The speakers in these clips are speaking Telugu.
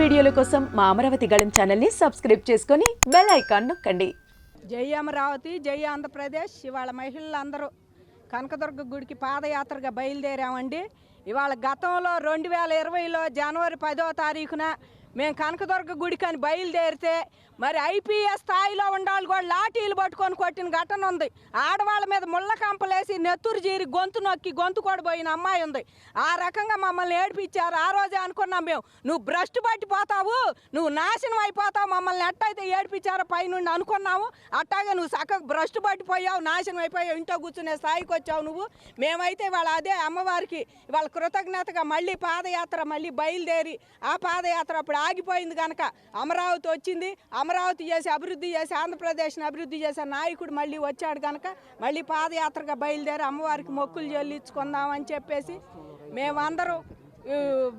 వీడియోల కోసం మా అమరావతి గళం ఛానల్ని సబ్స్క్రైబ్ చేసుకొని బెల్ ఐకాన్ నొక్కండి. జై అమరావతి జై ఆంధ్రప్రదేశ్. ఇవాళ మహిళలందరూ కనకదుర్గ గుడికి పాదయాత్రగా బయలుదేరామండి. ఇవాళ గతంలో రెండు వేల ఇరవైలో జనవరి పదో తారీఖున మేము కనకదుర్గ గుడికి అని బయలుదేరితే మరి ఐపీఎస్ స్థాయిలో ఉండాలి కూడా లాఠీలు పట్టుకొని కొట్టిన ఘటన ఉంది. ఆడవాళ్ళ మీద ముళ్ళ కంపలేసి నెత్తురు జీరి గొంతు నొక్కి గొంతు కొడిపోయిన అమ్మాయి ఉంది. ఆ రకంగా మమ్మల్ని ఏడిపించారు. ఆ రోజే అనుకున్నాం మేము నువ్వు భ్రష్టు పట్టిపోతావు నువ్వు నాశనం అయిపోతావు మమ్మల్ని ఎట్టయితే ఏడిపించారో పైనుండి అనుకున్నాము. అట్టాగే నువ్వు చక్కగా భ్రష్టు పట్టిపోయావు నాశనం అయిపోయావు ఇంట్లో కూర్చునే స్థాయికి వచ్చావు నువ్వు. మేమైతే వాళ్ళ అదే అమ్మవారికి వాళ్ళ కృతజ్ఞతగా మళ్ళీ పాదయాత్ర మళ్ళీ బయలుదేరి ఆ పాదయాత్ర అప్పుడు ఆగిపోయింది కనుక అమరావతి వచ్చింది. అమరావతి చేసి అభివృద్ధి చేసి ఆంధ్రప్రదేశ్ని అభివృద్ధి చేసే నాయకుడు మళ్ళీ వచ్చాడు కనుక మళ్ళీ పాదయాత్రగా బయలుదేరి అమ్మవారికి మొక్కులు చెల్లించుకుందామని చెప్పేసి మేమందరూ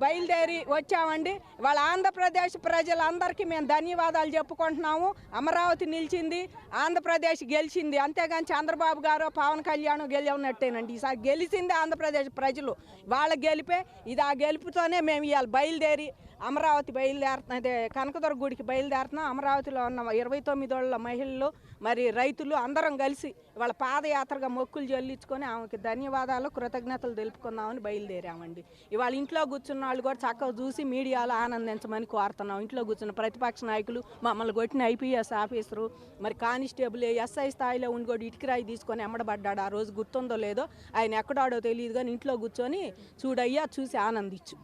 బయలుదేరి వచ్చామండి. వాళ్ళ ఆంధ్రప్రదేశ్ ప్రజలందరికీ మేము ధన్యవాదాలు చెప్పుకుంటున్నాము. అమరావతి నిలిచింది ఆంధ్రప్రదేశ్ గెలిచింది. అంతేగాని చంద్రబాబు గారు పవన్ కళ్యాణ్ గెలిచినట్టేనండి ఈసారి గెలిచింది ఆంధ్రప్రదేశ్ ప్రజలు. వాళ్ళ గెలిపే ఇది ఆ గెలుపుతోనే మేము ఇవాళ బయలుదేరి అమరావతి బయలుదేరుతున్నాం అదే కనకదుర్గ గుడికి బయలుదేరుతున్నాం అమరావతిలో ఉన్న ఇరవై తొమ్మిదోళ్ళ వాళ్ళ మహిళలు మరి రైతులు అందరం కలిసి వాళ్ళ పాదయాత్రగా మొక్కులు చెల్లించుకొని ఆమెకి ధన్యవాదాలు కృతజ్ఞతలు తెలుపుకుందామని బయలుదేరామండి. ఇవాళ ఇంట్లో కూర్చున్న వాళ్ళు కూడా చక్కగా చూసి మీడియాలో ఆనందించమని కోరుతున్నాం. ఇంట్లో కూర్చున్న ప్రతిపక్ష నాయకులు మమ్మల్ని కొట్టిన ఐపీఎస్ ఆఫీసరు మరి కానిస్టేబుల్ ఎస్ఐ స్థాయిలో ఉండి కూడా ఇటుకరాయి తీసుకొని ఎమ్మడబడ్డాడు. ఆ రోజు గుర్తుందో లేదో ఆయన ఎక్కడాడో తెలియదు కానీ ఇంట్లో కూర్చొని చూడయ్యా చూసి ఆనందించు.